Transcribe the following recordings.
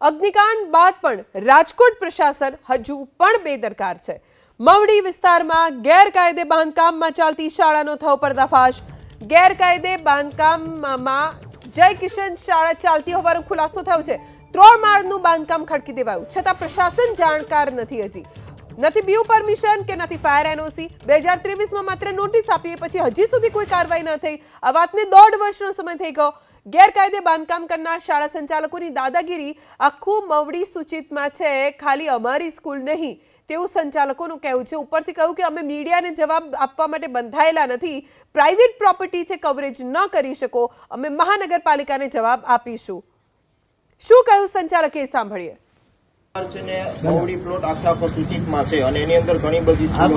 અગ્નિકાંડ બાદ પણ રાજકોટ પ્રશાસન હજુ પણ બેદરકાર છે. મવડી વિસ્તારમાં ગેરકાયદે બાંધકામમાં ચાલતી શાળાનો થયો પર્દાફાશ. ગેરકાયદે બાંધકામમાં જય કિશન શાળા ચાલતી હોવાનો ખુલાસો થયો છે. ત્રણ માળનું બાંધકામ ખડકી દેવાયું. છતાં પ્રશાસન જાણકાર નથી હજી. નથી બીયુ પરમિશન કે નથી ફાયર એનઓસી. બે હજાર ત્રેવીસમાં માત્ર નોટિસ આપીએ પછી હજી સુધી કોઈ કાર્યવાહી ન થઈ. આ વાતને દોઢ વર્ષનો સમય થઈ ગયો. ગેરકાયદે બાંધકામ કરનાર શાળા સંચાલકોની દાદાગીરી આખું મવડી સૂચિતમાં છે. ખાલી અમારી સ્કૂલ નહીં, તેવું સંચાલકોનું કહેવું છે. ઉપરથી કહ્યું કે અમે મીડિયાને જવાબ આપવા માટે બંધાયેલા નથી. પ્રાઇવેટ પ્રોપર્ટી છે કવરેજ ન કરી શકો. અમે મહાનગરપાલિકાને જવાબ આપીશું. શું કહ્યું સંચાલકે સાંભળીએ? છે ને મવડી પ્લોટ આખા આખો સૂચિતમાં છે અને એની અંદર ઘણી બધી આ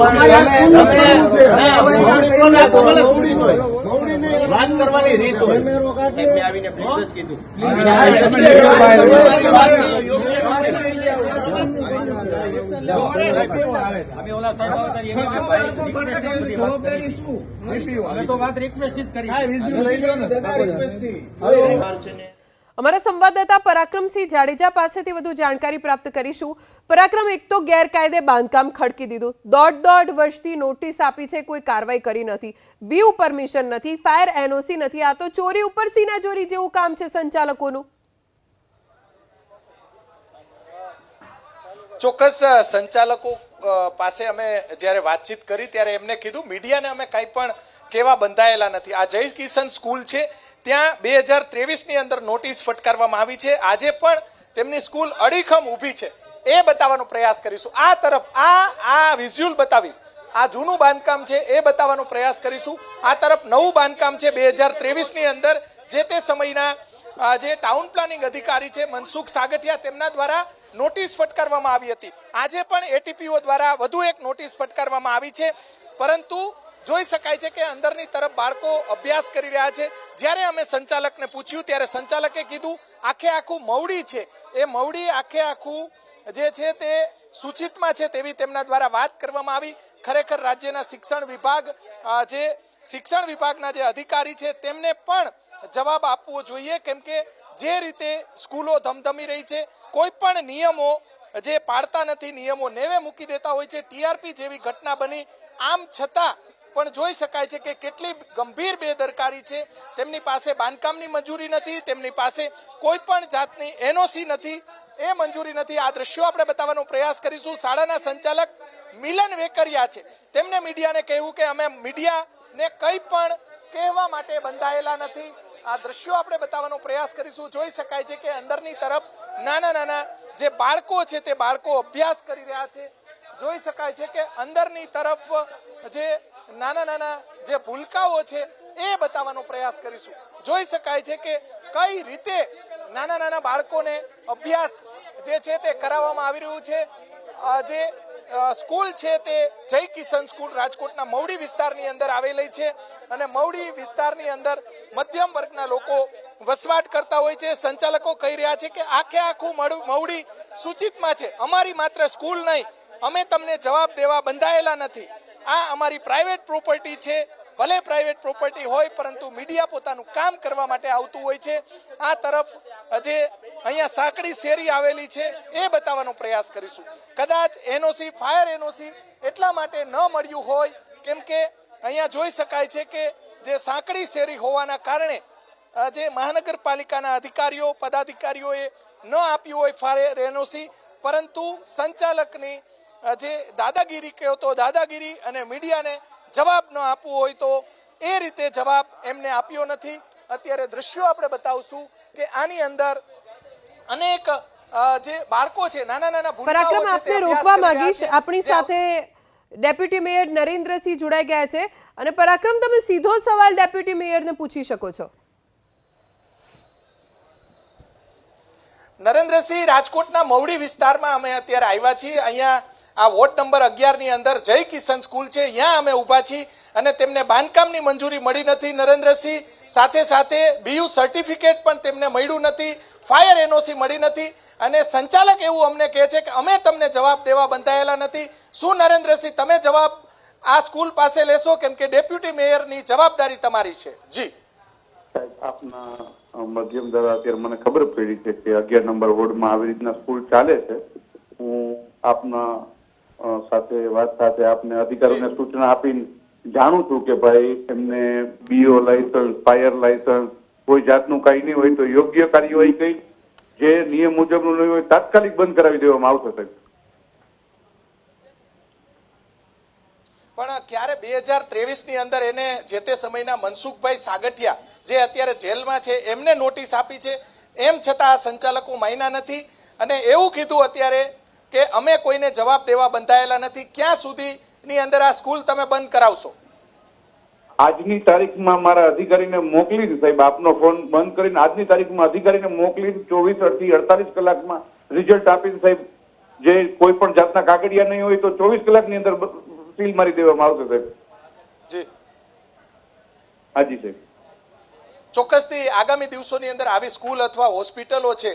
સ્કૂલો પણ છે. વાત કરવાની રીત હોય સાહેબ મેં આવીને ફિક્સ જ કીધું અમે ઓલા સાહેબ આવતા એની વાત ભાઈ અમે તો વાત રિક્વેસ્ટ કરી છે ને અમારા સંવાદદાતા પરાક્રમસિંહ જાડેજા પાસેથી વધુ જાણકારી પ્રાપ્ત કરીશું. પરાક્રમ એક તો ગેરકાયદે બાંધકામ ખડકી દીધું. દોઢ દોઢ વર્ષથી નોટિસ આપી છે કોઈ કાર્યવાહી કરી નથી. બી પરમિશન નથી, ફાયર એનઓસી નથી. આ તો ચોરી ઉપર સીના ચોરી જેવું કામ છે સંચાલકોનું. ચોક્કસ સંચાલકો પાસે અમે જ્યારે વાતચીત કરી ત્યારે એમને કીધું. મીડિયાને અમે કંઈ પણ કેવા બંધાયેલા નથી. આ જય કિશન સ્કૂલ છે. ત્યાં બે હજાર ત્રેવીસની અંદર નોટિસ ફટકારવામાં આવી છે. આજે પણ તેમની સ્કૂલ અડીખમ ઊભી છે. એ બતાવવાનો પ્રયાસ કરીશું. આ તરફ, આ આ વિઝ્યુઅલ બતાવી. આ જૂનું બાંધકામ છે, એ બતાવવાનો પ્રયાસ કરીશું. આ તરફ નવું બાંધકામ છે બે હજાર ત્રેવીસની અંદર. જે તે સમયના જે ટાઉન પ્લાનિંગ અધિકારી છે, મનસુખ સાગઠિયા, તેમના દ્વારા નોટિસ ફટકારવામાં આવી હતી. આજે પણ એટીપીઓ દ્વારા વધુ એક નોટિસ ફટકારવામાં આવી છે. પરંતુ જોઈ શકાય છે કે અંદરની તરફ બાળકો અભ્યાસ કરી રહ્યા છે. જ્યારે અમે સંચાલકને પૂછ્યું, ત્યારે સંચાલકે કીધું, આખે આખું મવડી છે. એ મવડી આખે આખું જે છે તે સૂચિતમાં છે તેવી તેમના દ્વારા વાત કરવામાં આવી. ખરેખર રાજ્યના શિક્ષણ વિભાગ જે શિક્ષણ વિભાગના જે અધિકારી છે, તેમને પણ જવાબ આપવો જોઈએ, કેમ કે જે રીતે સ્કૂલો ધમધમી રહી છે, કોઈ પણ નિયમો જે પાળતા નથી, નિયમો નેવે મૂકી દેતા હોય છે, ટીઆરપી જેવી ઘટના બની. આમ છતાં પણ જોઈ શકાય છે કે કેટલી ગંભીર બેદરકારી છે. તેમની પાસે બાંધકામની મંજૂરી નથી, તેમની પાસે કોઈ પણ જાતની એનઓસી નથી. એ મંજૂરી નથી. આ દ્રશ્યો આપણે બતાવવાનો પ્રયાસ કરીશું. શાળાના સંચાલક મિલન વેકરિયા છે. તેમને મીડિયાને કહેવું કે અમે મીડિયાને કંઈ પણ કહેવા માટે બંધાયેલા નથી. આ દ્રશ્યો આપણે બતાવવાનો પ્રયાસ કરીશું. જોઈ શકાય છે કે અંદરની તરફ નાના નાના જે બાળકો છે તે બાળકો અભ્યાસ કરી રહ્યા છે. જોઈ શકાય છે કે અંદરની તરફ જે નાના નાના જે ભૂલકાઓ છે, એ બતાવવાનો પ્રયાસ કરીશું. જોઈ શકાય છે કે કઈ રીતે નાના નાના બાળકોને અભ્યાસ જે છે તે કરાવવામાં આવી રહ્યું છે. જે સ્કૂલ છે તે જય કિશન સ્કૂલ રાજકોટના મવડી વિસ્તારની અંદર આવેલી છે અને મવડી વિસ્તારની અંદર મધ્યમ વર્ગના લોકો વસવાટ કરતા હોય છે. સંચાલકો કહી રહ્યા છે કે આખે આખું મવડી સૂચિતમાં છે. અમારી માત્ર સ્કૂલ નહીં, અમે તમને જવાબ દેવા બંધાયેલા નથી. આ અમારી પ્રાઇવેટ પ્રોપર્ટી છે. ભલે પ્રાઇવેટ પ્રોપર્ટી હોય, પરંતુ મીડિયા પોતાનું કામ કરવા માટે આવતું હોય છે. આ તરફ જે અહીંયા સાંકડી શેરી આવેલી છે. એ બતાવવાનો પ્રયાસ કરીશું. કદાચ એનઓસી ફાયર એનઓસી એટલા માટે ન મળ્યું હોય, કેમ કે અહીંયા જોઈ શકાય છે કે જે સાંકડી શેરી હોવાના કારણે જે મહાનગરપાલિકાના અધિકારીઓ, પદાધિકારીઓએ ન આપ્યું હોય ફાયર એનઓસી પરંતુ સંચાલકની જે દાદાગીરી કહો તો દાદાગીરી અને મીડિયાને જવાબ ન આપવું હોય તો એ રીતે જવાબ એમને આપ્યો નથી. અત્યારે દ્રશ્યો આપણે બતાવશું કે આની અંદર અનેક જે બાળકો છે નાના નાના પરાક્રમ આપને રોકવા માંગીશ. આપણી સાથે ડેપ્યુટી મેયર નરેન્દ્રસિંહ જોડાઈ ગયા છે. અને પરાક્રમ તમે સીધો સવાલ ડેપ્યુટી મેયરને પૂછી શકો છો. નરેન્દ્રસિંહ રાજકોટના મવડી વિસ્તારમાં અમે અત્યારે આવ્યા છીએ. અહીંયા આ વોર્ડ નંબર અગિયારની અંદર જય કિશન સ્કૂલ છે. ત્યાં અમે ઊભા છીએ અને તેમને બાંધકામની મંજૂરી મળી નથી નરેન્દ્રસિંહ. સાથે સાથે બીયુ સર્ટિફિકેટ પણ તેમને મળ્યું નથી. ફાયર એનઓસી મળી નથી. અને સંચાલક એવું અમને કહે છે કે અમે તમને જવાબ દેવા બંધાયેલા નથી. શું નરેન્દ્રસિંહ, તમે જવાબ આ સ્કૂલ પાસે લેશો? કેમ કે ડેપ્યુટી મેયરની જવાબદારી તમારી છે. જી. આપના મધ્યમ દ્વારા અત્યારે મને ખબર પડી છે કે અગિયાર નંબર વોર્ડમાં આવી રીતના સ્કૂલ ચાલે છે. હું આપના સાથે વાત સાથે આપને અધિકારીઓને સૂચના આપીને જાણું છું કે ભાઈ એમને બીઓ લાયસન્સ ફાયર લાયસન્સ કોઈ જાતનું કઈ નહીં હોય તો યોગ્ય કાર્યવાહી કઈ જે નિયમ મુજબનું નહીં હોય તાત્કાલિક બંધ કરાવી દેવામાં આવશે સાહેબ. પણ ક્યારે બે હજાર ત્રેવીસની અંદર એને જે તે સમયના મનસુખભાઈ સાગઠિયા જે અત્યારે જેલમાં છે એમને નોટિસ આપી છે. એમ છતાં આ સંચાલકો માન્યા નથી અને એવું કીધું અત્યારે કે અમે કોઈને જવાબ દેવા બંધાયેલા નથી ક્યાં સુધીની અંદર આ સ્કૂલ તમે બંધ કરાવશો? આજની તારીખમાં મારા અધિકારીને મોકલીને સાહેબ આપનો ફોન બંધ કરીને આજની તારીખમાં અધિકારીને મોકલી ચોવીસ અડધી અડતાલીસ કલાકમાં રિઝલ્ટ આપીને સાહેબ જે કોઈ પણ જાતના કાગળિયા નહીં હોય તો ચોવીસ કલાકની અંદર સીલ મારી દેવામાં આવશે સાહેબ. જી. હાજી સાહેબ. ચોક્કસથી આગામી દિવસોની અંદર આવી સ્કૂલ અથવા હોસ્પિટલો છે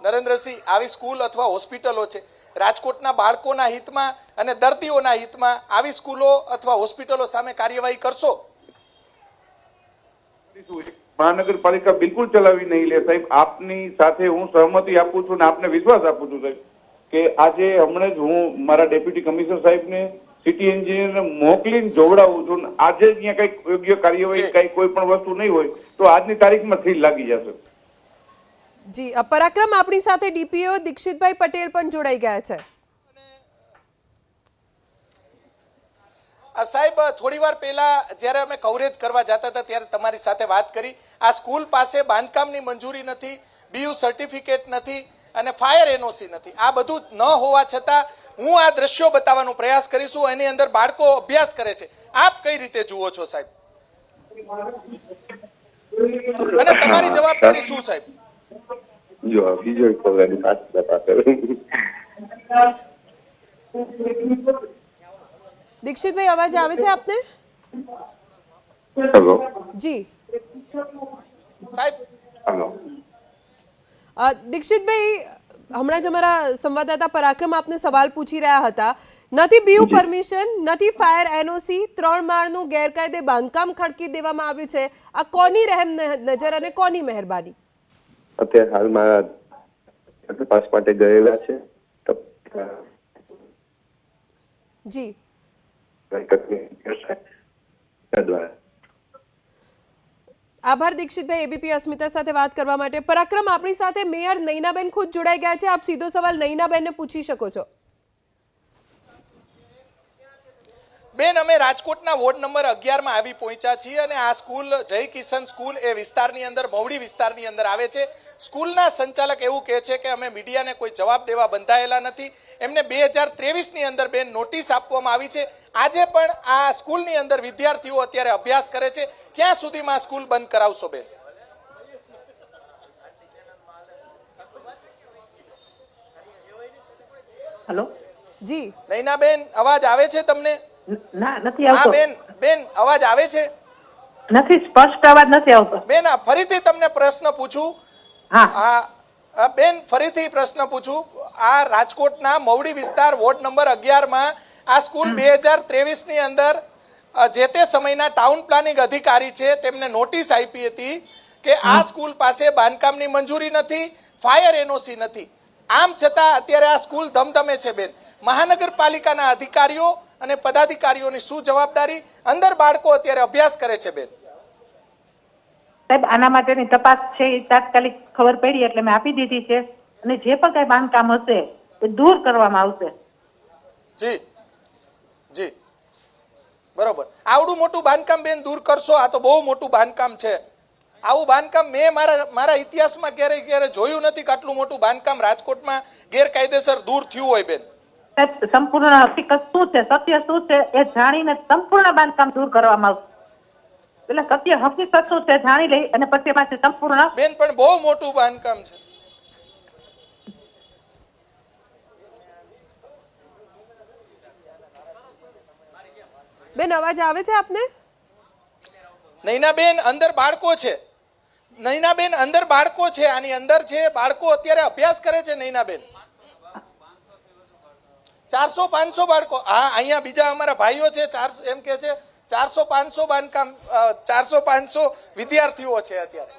નરેન્દ્રસિંહ આવી સ્કૂલ અથવા હોસ્પિટલો છે રાજકોટના બાળકોના હિતમાં અને દર્દીઓના હિતમાં આવી સ્કૂલો અથવા હોસ્પિટલો સામે કાર્યવાહી કરશો? મહાનગરપાલિકા બિલકુલ ચલાવી નહીં લે સાહેબ. આપની સાથે હું સહમતિ આપું છું ને આપને વિશ્વાસ આપું છું સાહેબ કે આજે હમણાં જ હું મારા ડેપ્યુટી કમિશનર સાહેબને સિટી એન્જિનિયરને મોકલીને જોવડાવું છું આજે અહીંયા કંઈક યોગ્ય કાર્યવાહી કંઈ કઈ પણ વસ્તુ નહીં હોય તો આજની તારીખમાં સીલ લાગી જશે. જી પરાક્રમ આપણી સાથે ડીપીઓ દીક્ષિતભાઈ પટેલ પણ જોડાઈ ગયા છે. સાહેબ થોડી વાર પહેલા જ્યારે અમે કવરેજ કરવા જતા હતા ત્યારે તમારી સાથે વાત કરી. આ સ્કૂલ પાસે બાંધકામની મંજૂરી નથી, બીયુ સર્ટિફિકેટ નથી અને ફાયર એનઓસી નથી. આ બધું ન હોવા છતાં હું આ દ્રશ્યો બતાવવાનો પ્રયાસ કરીશું. એની અંદર બાળકો અભ્યાસ કરે છે. આપ કઈ રીતે જુઓ છો સાહેબ? અને તમારી જવાબદારી શું, સાહેબ? જો બીજો પ્રોગ્રામ દીક્ષિતભાઈ અવાજ આવે છે આપને? હેલો જી. સાહેબ. હેલો અ, દીક્ષિતભાઈ હમણાં જ અમારા સંવાદદાતા પરાક્રમ આપને સવાલ પૂછી રહ્યા હતા. નથી બીયુ પરમિશન નથી ફાયર એનઓસી ત્રણ માળનું ગેરકાયદે બાંધકામ ખડકી દેવામાં આવ્યું છે. આ કોની રહેમ નજર અને કોની મહેરબાની? અત્યારે હાલમાં તપાસ માટે ગયેલા છે. જી. આભાર દીક્ષિતભાઈ એબીપી અસ્મિતા સાથે વાત કરવા માટે. પરાક્રમ આપણી સાથે મેયર નૈનાબેન ખુદ જોડાઈ ગયા છે. આપ સીધો સવાલ નૈનાબેનને પૂછી શકો છો. બેન અમે રાજકોટના વોર્ડ નંબર અગિયારમાં આવી પહોંચ્યા છીએ અને આ સ્કૂલ જય કિશન સ્કૂલ એ વિસ્તારની અંદર મવડી વિસ્તારની અંદર આવે છે. સ્કૂલના સંચાલક એવું કહે છે કે અમે મીડિયાને કોઈ જવાબ દેવા બંધાયેલા નથી. એમને બે હજાર ત્રેવીસની અંદર બેન નોટિસ આપવામાં આવી છે. આજે પણ આ સ્કૂલની અંદર વિદ્યાર્થીઓ અત્યારે અભ્યાસ કરે છે. ક્યાં સુધીમાં સ્કૂલ બંધ કરાવશો બેન? હેલો? જી. નૈનાબેન અવાજ આવે છે તમને? ના નથી આવતો. બેન બેન અવાજ આવે છે? નથી સ્પષ્ટ અવાજ નથી આવતો. બેન આ ફરીથી તમને પ્રશ્ન પૂછું. હા. આ બેન ફરીથી પ્રશ્ન પૂછું. આ રાજકોટના મવડી વિસ્તાર વોર્ડ નંબર અગિયારમાં આ સ્કૂલ બે હજારની અંદર જે તે સમયના ટાઉન પ્લાનિંગ અધિકારી છે તેમને નોટિસ આપી હતી કે આ સ્કૂલ પાસે બાંધકામની મંજૂરી નથી ફાયર એનઓસી નથી. આમ છતાં અત્યારે આ સ્કૂલ ધમધમે છે બેન. મહાનગરપાલિકાના અધિકારીઓ અને પદાધિકારીઓની શું જવાબદારી? અંદર બાળકો અત્યારે અભ્યાસ કરે છે બેન. સાહેબ આના માટેની તપાસ છે એ તાત્કાલિક ખબર પડી એટલે મેં આપી દીધી છે. અને જે પણ કઈ બાંધકામ હશે એ દૂર કરવામાં આવશે. જી. જી. બરોબર. આવડું મોટું બાંધકામ બેન દૂર કરશો આ તો બહુ મોટું બાંધકામ છે. આવું બાંધકામ મેં મારા મારા ઇતિહાસમાં ક્યારેય ક્યારે જોયું નથી કે આટલું મોટું બાંધકામ રાજકોટમાં ગેરકાયદેસર દૂર થયું હોય બેન. સંપૂર્ણ હકીકત શું છે? સત્ય શું છે? એ જાણીને સંપૂર્ણ બાંધકામ દૂર કરવામાં આવશે. એટલે સત્ય હકીકત શું છે જાણી લઈ અને પછી એમાંથી સંપૂર્ણ બેન પણ બહુ મોટું બાંધકામ છે. બેન અવાજ આવે છે આપને? નૈનાબેન અંદર બાળકો છે. નૈનાબેન અંદર બાળકો છે. આની અંદર છે બાળકો અત્યારે અભ્યાસ કરે છે નૈનાબેન ચારસો પાંચસો બાળકો. હા અહીંયા બીજા અમારા ભાઈઓ છે ચારસો એમ કે છે, ચારસો પાંચસો બાંધકામ ચારસો પાંચસો વિદ્યાર્થીઓ છે અત્યારે.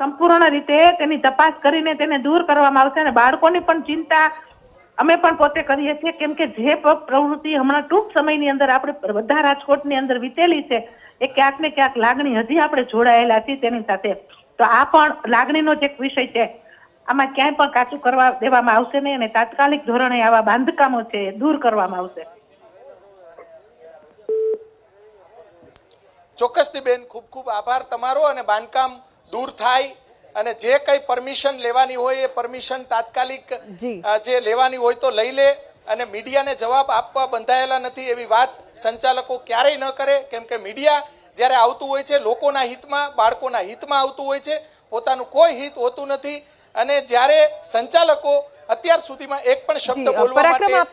સંપૂર્ણ રીતે તેની તપાસ કરીને તેને દૂર કરવામાં આવશે અને બાળકોની પણ ચિંતા અમે પણ પોતે કરીએ છીએ, કેમ કે જે પ્રવૃત્તિ હમણાં ટૂંક સમયની અંદર આપણે બધા રાજકોટની અંદર વીતેલી છે, એ ક્યાંક ને ક્યાંક લાગણી હજી આપણે જોડાયેલા છીએ તેની સાથે. તો આ પણ લાગણીનો જ એક વિષય છે. આમાં ક્યાંય પણ કાચું કરવા દેવામાં આવશે નહીં અને તાત્કાલિક ધોરણે આવા બાંધકામો છે એ દૂર કરવામાં આવશે. ચોક્કસથી બેન ખૂબ ખૂબ આભાર તમારો અને બાંધકામ દૂર થાય અને જે કઈ પરમિશન લેવાની હોય એ પરમિશન તાત્કાલિક જે. લેવાની હોય તો લઈ લે અને મીડિયાને જવાબ આપવા બંધાયેલા નથી એવી વાત સંચાલકો ક્યારેય ન કરે. કેમ કે મીડિયા જ્યારે આવતું હોય છે લોકોના હિતમાં બાળકોના હિતમાં આવતું હોય છે પોતાનું કોઈ હિત હોતું નથી. અને જ્યારે સંચાલકો અત્યાર સુધીમાં એક પણ શબ્દ બોલવા માટે